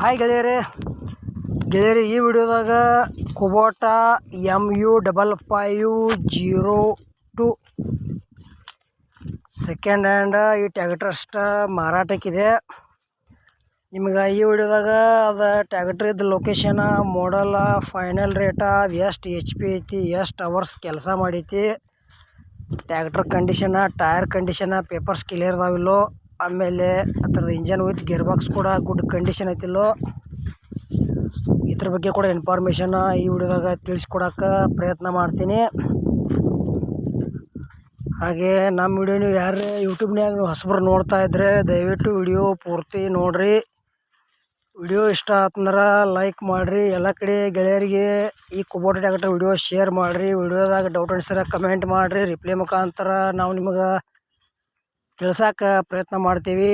Hi ಗೆಳೆಯರೇ. ಗೆಳೆಯರಿ, ಈ ವಿಡಿಯೋದಾಗ Kubota M U double five zero two second hand ಈ ಟ್ಯಾಕ್ಟ್ರ್ ಅಷ್ಟ ಮಾರಾಟಕ್ಕಿದೆ. ನಿಮ್ಗೆ ಈ ವಿಡಿಯೋದಾಗ ಅದು ಟ್ಯಾಕ್ಟ್ರಿದ ಲೊಕೇಶನ ಮಾಡಲ ಫೈನಲ್ ರೇಟ ಅದು ಎಷ್ಟು ಎಚ್ ಪಿ ಐತಿ, ಎಷ್ಟು ಅವರ್ಸ್ ಕೆಲಸ ಮಾಡೈತಿ tractor condition tyre condition papers clear ಅದಾವಿಲ್ಲೋ ಆಮೇಲೆ ಅದರ ಇಂಜನ್ ವಿತ್ ಗೇರ್ ಬಾಕ್ಸ್ ಕೂಡ ಗುಡ್ ಕಂಡೀಷನ್ ಐತಿಲ್ಲೋ. ಇದ್ರ ಬಗ್ಗೆ ಕೂಡ ಇನ್ಫಾರ್ಮೇಷನ್ ಈ ವಿಡಿಯೋದಾಗ ತಿಳಿಸ್ಕೊಡಕ್ಕೆ ಪ್ರಯತ್ನ ಮಾಡ್ತೀನಿ. ಹಾಗೆ ನಮ್ಮ ವಿಡಿಯೋ ನೀವು ಯಾರು ಯೂಟ್ಯೂಬ್ನಾಗ ನೀವು ಹೊಸಬ್ರು ನೋಡ್ತಾ ಇದ್ದರೆ ದಯವಿಟ್ಟು ವಿಡಿಯೋ ಪೂರ್ತಿ ನೋಡಿರಿ. ವಿಡಿಯೋ ಇಷ್ಟ ಆತಂದ್ರೆ ಲೈಕ್ ಮಾಡಿರಿ. ಎಲ್ಲ ಕಡೆ ಗೆಳೆಯರಿಗೆ ಈ ಕುಬೋಟ ಟ್ಯಾಕ್ಟರ್ ವಿಡಿಯೋ ಶೇರ್ ಮಾಡಿರಿ. ವಿಡಿಯೋದಾಗ ಡೌಟ್ ಅನಿಸಿದ್ರೆ ಕಮೆಂಟ್ ಮಾಡಿರಿ. ರಿಪ್ಲೈ ಮುಖಾಂತರ ನಾವು ನಿಮಗೆ ತಿಳ್ಸಕ್ಕೆ ಪ್ರಯತ್ನ ಮಾಡ್ತೀವಿ.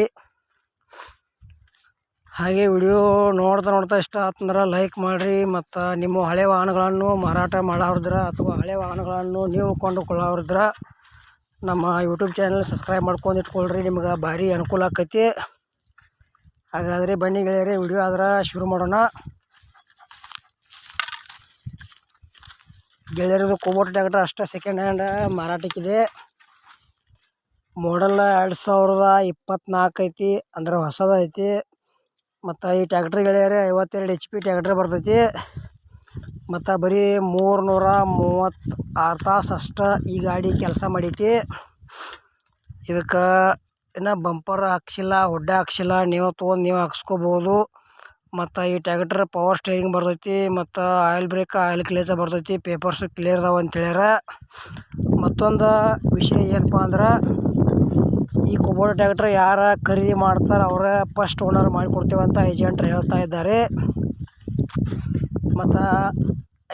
ಹಾಗೆ ವಿಡಿಯೋ ನೋಡ್ತಾ ನೋಡ್ತಾ ಇಷ್ಟ ಆತಂದ್ರೆ ಲೈಕ್ ಮಾಡಿರಿ ಮತ್ತು ನಿಮ್ಮ ಹಳೆ ವಾಹನಗಳನ್ನು ಮಾರಾಟ ಮಾಡೋರಿದ್ರೆ ಅಥವಾ ಹಳೆ ವಾಹನಗಳನ್ನು ನೀವು ಕೊಂಡುಕೊಳ್ಳೋರಿದ್ರೆ ನಮ್ಮ ಯೂಟ್ಯೂಬ್ ಚಾನಲ್ ಸಬ್ಸ್ಕ್ರೈಬ್ ಮಾಡ್ಕೊಂಡು ಇಟ್ಕೊಳ್ರಿ, ನಿಮ್ಗೆ ಭಾರಿ ಅನುಕೂಲ ಆಕೈತಿ. ಹಾಗಾದರೆ ಬನ್ನಿ ಗೆಳೆಯರಿ, ವಿಡಿಯೋ ಆದ್ರೆ ಶುರು ಮಾಡೋಣ. ಗೆಳೆಯರದು ಕೋಬೋಟ್ ಟ್ಯಾಕ್ಟ್ರ್ ಅಷ್ಟೇ ಸೆಕೆಂಡ್ ಹ್ಯಾಂಡ್ ಮಾರಾಟಕ್ಕಿದೆ. ಮಾಡಲ್ ಎರಡು ಸಾವಿರದ ಇಪ್ಪತ್ತ್ನಾಲ್ಕು ಐತಿ, ಅಂದ್ರೆ ಹೊಸದೈತಿ ಮತ್ತು ಈ ಟ್ಯಾಕ್ಟ್ರ್ ಗೆಳೆಯರೆ ಐವತ್ತೆರಡು ಎಚ್ ಪಿ ಟ್ಯಾಕ್ಟ್ರ್ ಬರ್ತೈತಿ. ಮತ್ತು ಬರೀ ಮೂರ್ನೂರ ಮೂವತ್ತು ಆರು ತಾಸು ಅಷ್ಟು ಈ ಗಾಡಿ ಕೆಲಸ ಮಾಡೈತಿ. ಇದಕ್ಕೆ ಇನ್ನು ಬಂಪರ್ ಹಾಕ್ಸಿಲ್ಲ ಹುಡ್ಡ ಹಾಕ್ಸಿಲ್ಲ, ನೀವು ತೊಗೊಂಡು ನೀವು ಹಾಕ್ಸ್ಕೋಬೋದು. ಮತ್ತು ಈ ಟ್ಯಾಕ್ಟ್ರ್ ಪವರ್ ಸ್ಟೇರಿಂಗ್ ಬರ್ತೈತಿ, ಮತ್ತು ಆಯಿಲ್ ಬ್ರೇಕ್ ಆಯಿಲ್ ಕ್ಲೇಜ ಬರ್ತೈತಿ ಪೇಪರ್ಸ್ ಕ್ಲಿಯರ್ ಅದಾವ ಅಂತ ಹೇಳ್ಯಾರ ಮತ್ತೊಂದು ವಿಷಯ ಏನಪ್ಪ ಅಂದ್ರೆ ಈ ಕುಬೋಟ ಟ್ಯಾಕ್ಟ್ರ್ ಯಾರ ಖರೀದಿ ಮಾಡ್ತಾರೆ ಅವರೇ ಫಸ್ಟ್ ಓನರ್ ಮಾಡಿಕೊಡ್ತೇವೆ ಅಂತ ಏಜೆಂಟ್ರು ಹೇಳ್ತಾ ಇದ್ದಾರೆ. ಮತ್ತು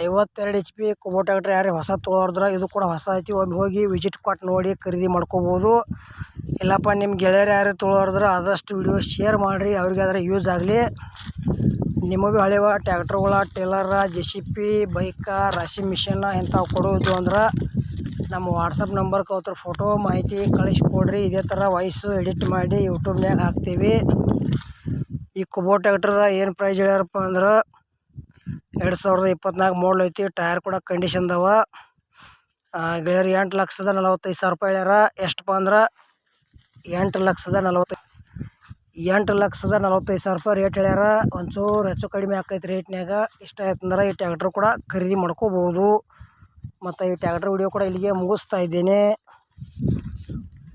ಐವತ್ತೆರಡು ಎಚ್ ಪಿ ಕುಬೋಟ ಟ್ಯಾಕ್ಟ್ರ್ ಯಾರು ಹೊಸ ತೊಗೊಳೋದ್ರ ಇದು ಕೂಡ ಹೊಸ ಐತಿ. ಒಮ್ಮೆ ಹೋಗಿ ವಿಸಿಟ್ ಕೊಟ್ಟು ನೋಡಿ ಖರೀದಿ ಮಾಡ್ಕೋಬೋದು. ಇಲ್ಲಪ್ಪ ನಿಮ್ಮ ಗೆಳೆಯರು ಯಾರು ತೊಗೊಳೋದ್ರ ಆದಷ್ಟು ವಿಡಿಯೋ ಶೇರ್ ಮಾಡಿರಿ ಅವ್ರಿಗಾದ್ರೆ ಯೂಸ್ ಆಗಲಿ. ನಿಮಗೂ ಹಳೆವ ಟ್ಯಾಕ್ಟ್ರುಗಳ ಟೇಲರ ಜೆ ಸಿ ಪಿ ಬೈಕ ರಾಶಿ ಮಿಷನ್ನ ಇಂಥವು ಕೊಡೋದು ಅಂದ್ರೆ ನಮ್ಮ ವಾಟ್ಸಪ್ ನಂಬರ್ ಅವ್ರ ಫೋಟೋ ಮಾಹಿತಿ ಕಳಿಸ್ಕೊಡ್ರಿ. ಇದೇ ಥರ ವಾಯ್ಸು ಎಡಿಟ್ ಮಾಡಿ ಯೂಟ್ಯೂಬ್ನಾಗ ಹಾಕ್ತೀವಿ. ಈ ಕುಬೋ ಟ್ಯಾಕ್ಟ್ರದ ಏನು ಪ್ರೈಸ್ ಹೇಳ್ಯಾರಪ್ಪ ಅಂದ್ರೆ ಎರಡು ಸಾವಿರದ ಇಪ್ಪತ್ನಾಲ್ಕು ಮಾಡಲ್ ಐತಿ. ಟೈರ್ ಕೂಡ ಕಂಡೀಷನ್ ಅದಾವ ಗೆಳೆಯರು ಎಂಟು ಲಕ್ಷದ ನಲವತ್ತೈದು ಸಾವಿರ ರೂಪಾಯಿ ಹೇಳ್ಯಾರ. ಎಷ್ಟಪ್ಪ ಅಂದ್ರೆ ಎಂಟು ಲಕ್ಷದ ನಲವತ್ತೈದು ಎಂಟು ಲಕ್ಷದ ನಲವತ್ತೈದು ಸಾವಿರ ರೂಪಾಯಿ ರೇಟ್ ಹೇಳ್ಯಾರ. ಒಂಚೂರು ಹೆಚ್ಚು ಕಡಿಮೆ ಆಕೈತಿ ರೇಟ್ನಾಗ ಇಷ್ಟ ಆಯ್ತಂದ್ರೆ ಈ ಟ್ಯಾಕ್ಟ್ರ್ ಕೂಡ ಖರೀದಿ ಮಾಡ್ಕೋಬೋದು. ಮತ್ತು ಈ ಟ್ಯಾಕ್ಟ್ರ್ ವಿಡಿಯೋ ಕೂಡ ಇಲ್ಲಿಗೆ ಮುಗಿಸ್ತಾ ಇದ್ದೇನೆ.